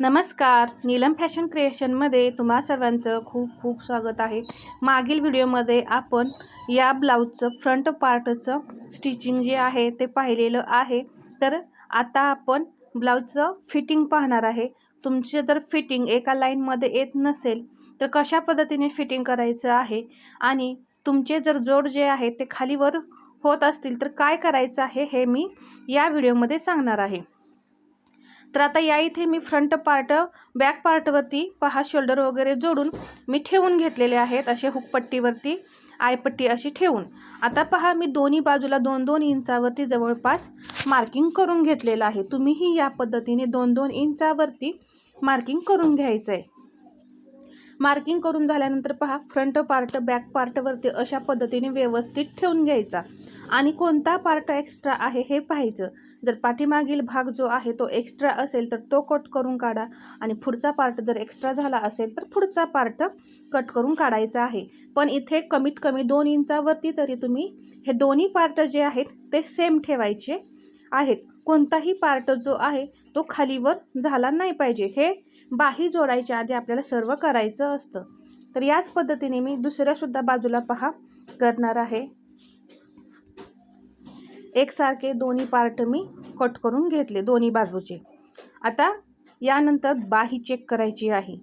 नमस्कार. नीलम फॅशन क्रिएशनमध्ये तुम्हा सर्वांचं खूप खूप स्वागत आहे. मागील व्हिडिओमध्ये आपण या ब्लाऊजचं फ्रंट पार्टचं स्टिचिंग जे आहे ते पाहिलेलं आहे. तर आता आपण ब्लाऊजचं फिटिंग पाहणार आहे. तुमचे जर फिटिंग एका लाईनमध्ये येत नसेल तर कशा पद्धतीने फिटिंग करायचं आहे? आणि तुमचे जर जोड जे आहे ते खालीवर होत असतील तर काय करायचं आहे हे मी या व्हिडिओमध्ये सांगणार आहे. तर आता या इथे मी फ्रंट पार्ट बॅक पार्टवरती पहा शोल्डर वगैरे जोडून मी ठेवून घेतलेले आहेत असे हुकपट्टीवरती आयपट्टी अशी ठेवून. आता पहा मी दोन्ही बाजूला दोन दोन इंचावरती जवळपास मार्किंग करून घेतलेलं आहे. तुम्हीही या पद्धतीने दोन दोन इंचावरती मार्किंग करून घ्यायचं आहे मार्किंग करून झाल्यानंतर पहा फ्रंट पार्ट बॅक पार्टवरती अशा पद्धतीने व्यवस्थित ठेवून घ्यायचा. आणि कोणता पार्ट एक्स्ट्रा आहे हे पाहायचं. जर पाठीमागील भाग जो आहे तो एक्स्ट्रा असेल तर तो कट करून काढा. आणि पुढचा पार्ट जर एक्स्ट्रा झाला असेल तर पुढचा पार्ट कट करून काढायचा आहे. पण इथे कमीत कमी दोन इंचावरती तरी तुम्ही हे दोन्ही पार्ट जे आहेत ते सेम ठेवायचे आहेत. कोणताही पार्ट जो आहे तो खालीवर झाला नाही पाहिजे. हे बाही जोडायच्या आधी आपल्याला सर्व करायचं असतं. तर याच पद्धतीने मी दुसऱ्यासुद्धा बाजूला पहा. करणार आहे. एकसारखे दोन्ही पार्ट मी कट करून घेतले दोन्ही बाजूचे. आता यानंतर बाही चेक करायची आहे.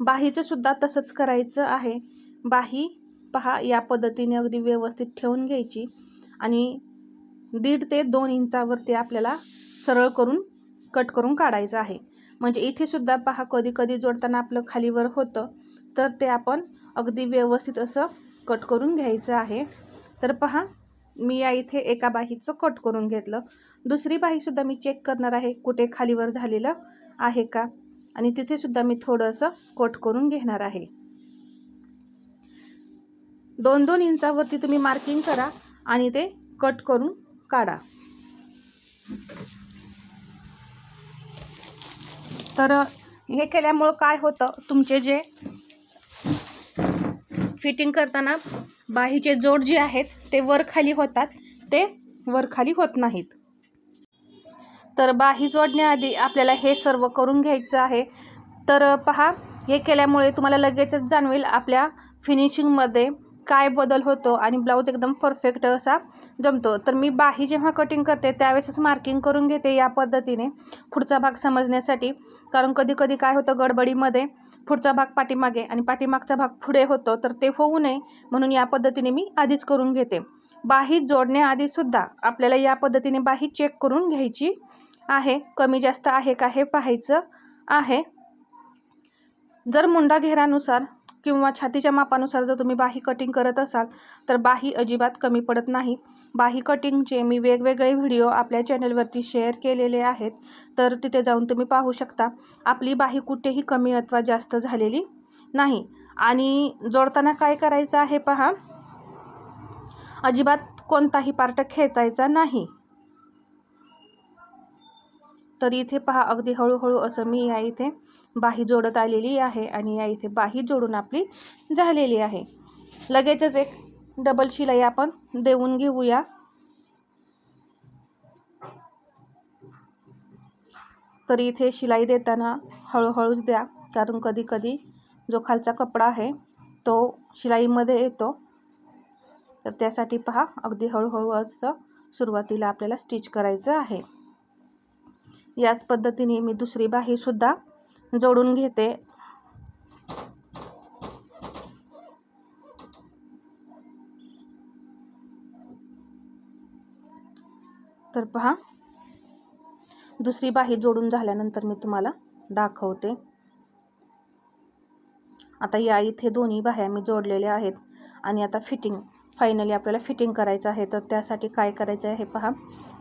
बाहीचं सुद्धा तसंच करायचं आहे. बाही पहा या पद्धतीने अगदी व्यवस्थित ठेवून घ्यायची आणि दीड ते दोन इंचावरती आपल्याला सरळ करून कट करून काढायचं आहे. म्हणजे इथे सुद्धा पहा कधी कधी जोडताना आपलं खालीवर होतं तर ते आपण अगदी व्यवस्थित असं कट करून घ्यायचं आहे. तर पहा मी या इथे एका बाहीचं कट करून घेतलं. दुसरी बाहीसुद्धा मी चेक करणार आहे कुठे खालीवर झालेलं आहे का? आणि तिथेसुद्धा मी थोडंसं कट करून घेणार आहे. दोन दोन इंचावरती तुम्ही मार्किंग करा आणि ते कट करून काढा. तर हे केल्यामुळं काय होतं तुमचे जे फिटिंग करताना बाहीचे जोड जे आहेत ते वर खाली होतात ते वर खाली होत नाहीत. तर बाही जोडण्याआधी आपल्याला हे सर्व करून घ्यायचं आहे. तर पहा हे केल्यामुळे तुम्हाला लगेचच जाणवेल आपल्या फिनिशिंगमध्ये काय बदल होतो आणि ब्लाऊज एकदम परफेक्ट असा जमतो. तर मी बाही जेव्हा कटिंग करते त्यावेळेसच मार्किंग करून घेते या पद्धतीने पुढचा भाग समजण्यासाठी. कारण कधी कधी काय होतं गडबडीमध्ये पुढचा भाग पाठीमागे आणि पाठीमागचा भाग पुढे होतो तर ते होऊ नये म्हणून या पद्धतीने मी आधीच करून घेते. बाही जोडण्याआधीसुद्धा आपल्याला या पद्धतीने बाही चेक करून घ्यायची आहे. कमी जास्त आहे का हे पाहायचं आहे. जर मुंडा घेरानुसार किंवा छातीच्या मापानुसार जर तुम्ही बाही कटिंग करत असाल तर बाही अजिबात कमी पडत नाही. बाही कटिंगचे मी वेगवेगळे व्हिडिओ आपल्या चॅनलवरती शेअर केलेले आहेत. तर तिथे जाऊन तुम्ही पाहू शकता. आपली बाही कुठेही कमी अथवा जास्त झालेली नाही. आणि जोडताना काय करायचं आहे पहा? अजिबात कोणताही पार्ट खेचायचा नाही. तर इथे पहा अगदी हळूहळू असं मी या इथे बाही जोडत आलेली आहे आणि या इथे बाही जोडून आपली झालेली आहे. लगेचच एक डबल शिलाई आपण देऊन घेऊया. तर इथे शिलाई देताना हळूहळूच द्या कारण कधी कधी जो खालचा कपडा आहे तो शिलाईमध्ये येतो. तर त्यासाठी पहा अगदी हळूहळू असं सुरुवातीला आपल्याला स्टिच करायचं आहे. याच पद्धतीने मी दुसरी बाहीसुद्धा जोडून घेते. तर पहा दुसरी बाही जोडून झाल्यानंतर मी तुम्हाला दाखवते. आता या इथे दोन्ही बाह्या मी जोडलेल्या आहेत आणि आता फिटिंग फायनली आपल्याला फिटिंग करायचं आहे. तर त्यासाठी काय करायचं आहे पहा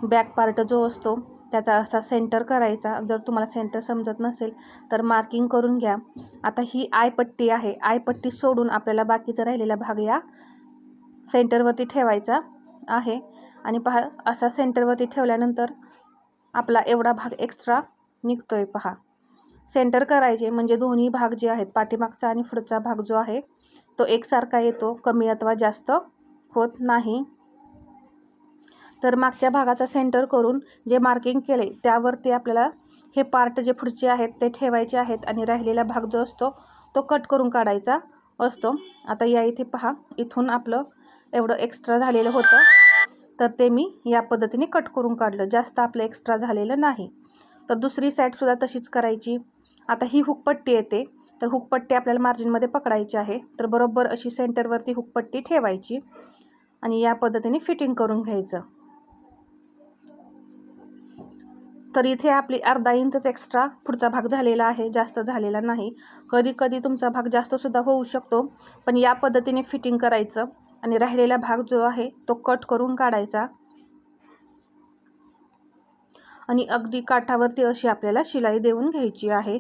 बॅक पार्ट जो असतो त्याचा असा सेंटर करायचा. जर तुम्हाला सेंटर समजत नसेल तर मार्किंग करून घ्या. आता ही आयपट्टी आहे. आयपट्टी सोडून आपल्याला बाकीचा राहिलेला भाग या सेंटरवरती ठेवायचा आहे. आणि पहा असा सेंटरवरती ठेवल्यानंतर आपला एवढा भाग एक्स्ट्रा निघतो आहे पहा. सेंटर करायचे म्हणजे दोन्ही भाग जे आहेत पाठीमागचा आणि पुढचा भाग जो आहे तो एकसारखा येतो. कमी अथवा जास्त होत नाही. तर मागच्या भागाचा सेंटर करून जे मार्किंग केले त्यावरती आपल्याला हे पार्ट जे पुढचे आहेत ते ठेवायचे आहेत आणि राहिलेला भाग जो असतो तो कट करून काढायचा असतो. आता या इथे पहा इथून आपलं एवढं एक्स्ट्रा झालेलं होतं. तर ते मी या पद्धतीने कट करून काढलं. जास्त आपलं एक्स्ट्रा झालेलं नाही. तर दुसरी साईडसुद्धा तशीच करायची. आता ही हुकपट्टी येते. तर हुकपट्टी आपल्याला मार्जिनमध्ये पकडायची आहे. तर बरोबर अशी सेंटरवरती हुकपट्टी ठेवायची आणि या पद्धतीने फिटिंग करून घ्यायचं. तर इथे आपली अर्धा इंचच एक्स्ट्रा पुढचा भाग झालेला आहे जास्त झालेला नाही. कधी कधी तुमचा भाग जास्तसुद्धा होऊ शकतो पण या पद्धतीने फिटिंग करायचं आणि राहिलेला भाग जो आहे तो कट करून काढायचा. आणि अगदी काठावरती अशी आपल्याला शिलाई देऊन घ्यायची आहे.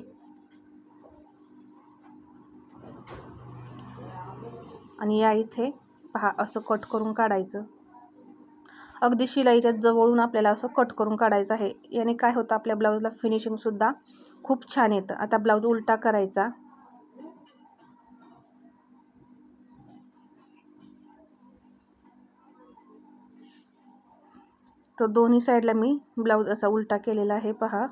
आणि या इथे पहा असं कट करून काढायचं. अगदी शिलाईच्या जवळून आपल्याला असं कट करून काढायचं आहे. याने काय होतं आपल्या ब्लाऊजला फिनिशिंगसुद्धा खूप छान येतं. आता ब्लाऊज उलटा करायचा. तर दोन्ही साईडला मी ब्लाऊज असा उलटा केलेला आहे पहा.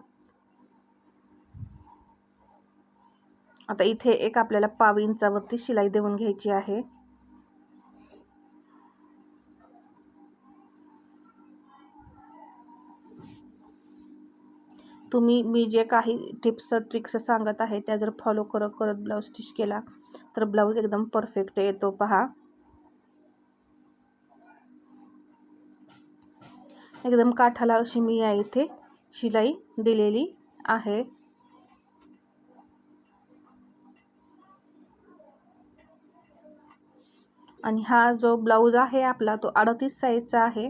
आता इथे एक आपल्याला पाव इंचावरती शिलाई देऊन घ्यायची आहे. तुम्ही मी जे काही टिप्स ट्रिक्स सांगत आहे त्या जर फॉलो करत करत ब्लाऊज स्टिच केला तर ब्लाऊज एकदम परफेक्ट येतो. पहा. एकदम काठाला अशी मी या इथे शिलाई दिलेली आहे. आणि हा जो ब्लाऊज आहे आपला तो अडतीस साईजचा आहे.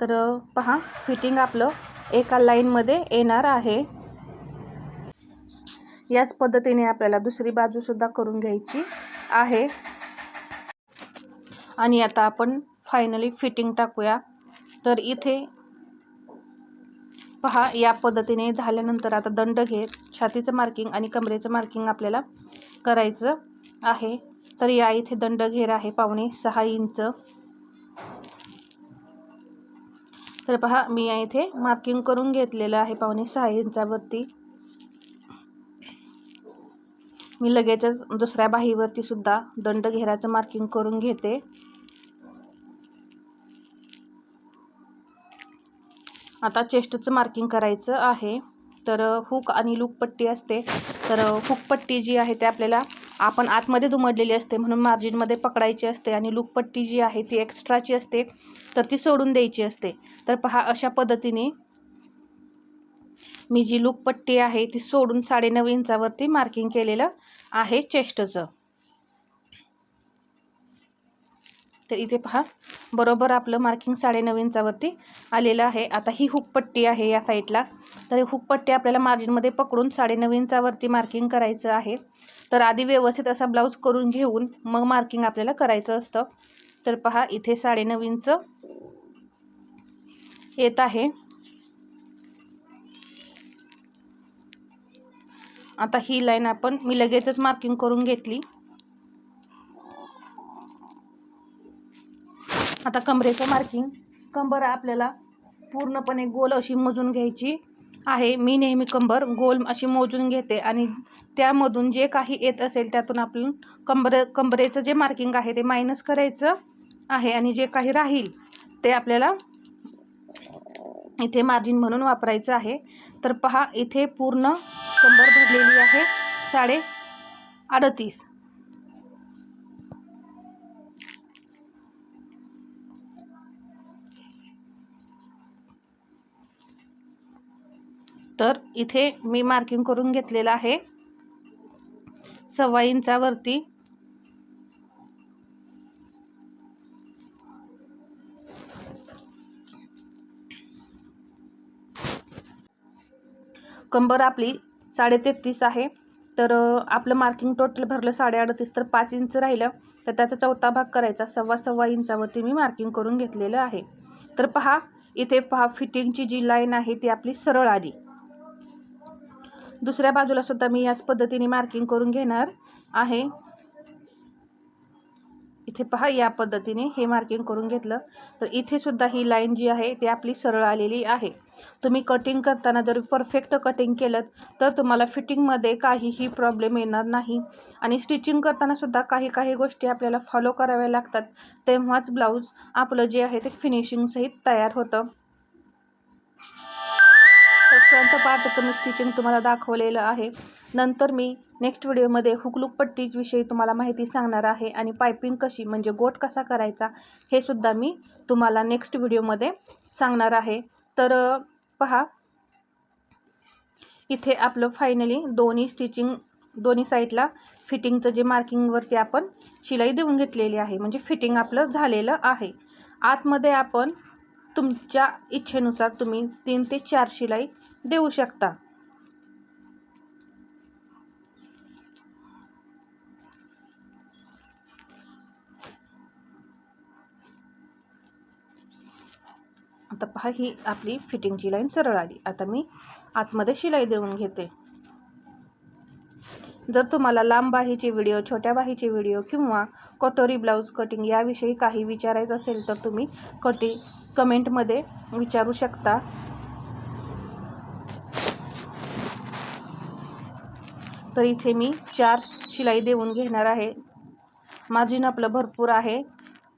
तर पहा फिटिंग आपलं एका लाईनमध्ये येणार आहे. याच पद्धतीने आपल्याला दुसरी बाजूसुद्धा करून घ्यायची आहे. आणि आता आपण फायनली फिटिंग टाकूया. तर इथे पहा या पद्धतीने झाल्यानंतर आता दंड घेत छातीचं मार्किंग आणि कमरेचं मार्किंग आपल्याला करायचं आहे. तर या इथे दंड घेर आहे पावणे सहा इंच. तर पहा मी इथे मार्किंग करून घेतलेलं आहे पावणे सहा इंचावरती मी लगेचच दुसऱ्या बाहीवरती सुद्धा दंड घेराचं मार्किंग करून घेते. आता चेस्टचं मार्किंग करायचं आहे. तर हुक आणि लूकपट्टी असते. तर हुकपट्टी जी आहे ते आपल्याला आपण आतमध्ये दुमडलेली असते म्हणून मार्जिनमध्ये पकडायची असते आणि लूकपट्टी जी आहे ती एक्स्ट्राची असते. तर ती सोडून द्यायची असते. तर पहा अशा पद्धतीने मी जी लूकपट्टी आहे ती सोडून साडेनऊ इंचावरती मार्किंग केलेलं आहे चेस्टचं तर इथे पहा बरोबर आपलं मार्किंग साडेनऊ इंचावरती आलेलं आहे. आता ही हुकपट्टी आहे या साईडला तर हुकपट्टी आपल्याला मार्जिनमध्ये पकडून साडेनऊ इंचावरती मार्किंग करायचं आहे. तर आधी व्यवस्थित असा ब्लाऊज करून घेऊन मग मार्किंग आपल्याला करायचं असतं. तर पहा इथे साडेनऊ इंच येत आहे. आता ही लाईन आपण मी लगेचच मार्किंग करून घेतली. आता कमरेचं मार्किंग कंबर आपल्याला पूर्णपणे गोल अशी मोजून घ्यायची आहे. मी नेहमी कंबर गोल अशी मोजून घेते आणि त्यामधून जे काही येत असेल त्यातून आपण कंबर कंबरेचं जे मार्किंग आहे ते मायनस करायचं आहे आणि जे काही राहील ते आपल्याला इथे मार्जिन म्हणून वापरायचं आहे. तर पहा इथे पूर्ण कंबर भरलेली आहे. साडे अडतीस. तर इथे मी मार्किंग करून घेतलेलं आहे. सव्वा इंचावरती कंबर आपली साडे तेहतीस आहे. तर आपलं मार्किंग टोटल भरलं साडे अडतीस तर पाच इंच राहिलं. तर त्याचा चौथा भाग करायचा सव्वा सव्वा इंचावरती मी मार्किंग करून घेतलेलं आहे. तर पहा इथे पहा फिटिंगची जी लाईन आहे ती आपली सरळ आली. दुसऱ्या बाजूला सुद्धा मी याच पद्धतीने मार्किंग करून घेणार आहे. इथे पहा या पद्धतीने हे मार्किंग करून घेतलं. तर इथे सुद्धा ही लाईन जी आहे ती आपली सरळ आलेली आहे. तुम्ही कटिंग करताना जर परफेक्ट कटिंग केलं तर तुम्हाला फिटिंगमध्ये काहीही प्रॉब्लेम येणार नाही. आणि स्टिचिंग करतानासुद्धा काही काही गोष्टी आपल्याला फॉलो कराव्या लागतात. तेव्हाच ब्लाऊज आपलं जे आहे ते फिनिशिंगसहित तयार होतं. तर फ्रंट पार्टचं मी स्टिचिंग तुम्हाला दाखवलेलं आहे. नंतर मी नेक्स्ट व्हिडिओमध्ये हुकलूक पट्टीविषयी तुम्हाला माहिती सांगणार आहे आणि पायपिंग कशी म्हणजे गोट कसा करायचा हे सुद्धा मी तुम्हाला नेक्स्ट व्हिडिओमध्ये सांगणार आहे. तर पहा. इथे आपलं फायनली दोन्ही स्टिचिंग दोन्ही साईडला फिटिंगचं जे मार्किंगवरती आपण शिलाई देऊन घेतलेली आहे म्हणजे फिटिंग आपलं झालेलं आहे. आतमध्ये आपण तुमच्या इच्छेनुसार तुम्ही तीन ते चार शिलाई देऊ शकता. आता पहा ही आपली फिटिंगची लाईन सरळ आली. आता मी आतमध्ये शिलाई देऊन घेते. जर तुम्हाला लांब बाहीचे व्हिडिओ छोट्या बाहीचे व्हिडिओ किंवा कटोरी ब्लाऊज कटिंग याविषयी काही विचारायचं असेल तर तुम्ही कटी कमेंटमध्ये विचारू शकता. तर इथे मी चार शिलाई देऊन घेणार आहे. मार्जिन आपलं भरपूर आहे.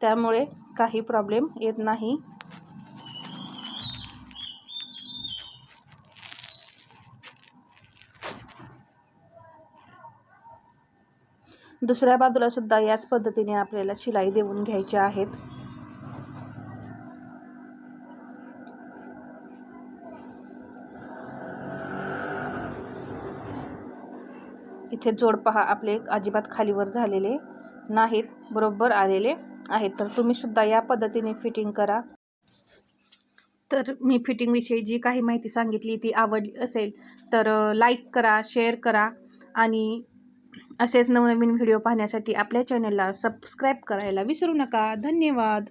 त्यामुळे काही प्रॉब्लेम येत नाही. दुसऱ्या बाजूला सुद्धा याच पद्धतीने आपल्याला शिलाई देऊन घ्यायच्या आहेत. इथे जोड पहा आपले अजिबात खालीवर झालेले नाहीत बरोबर आलेले आहेत. तर तुम्ही सुद्धा या पद्धतीने फिटिंग करा. तर मी फिटिंगविषयी जी काही माहिती सांगितली ती आवडली असेल तर लाईक करा शेअर करा आणि असेच नवनवीन व्हिडिओ पाहण्यासाठी आपल्या चॅनलला सबस्क्राईब करायला विसरू नका. धन्यवाद.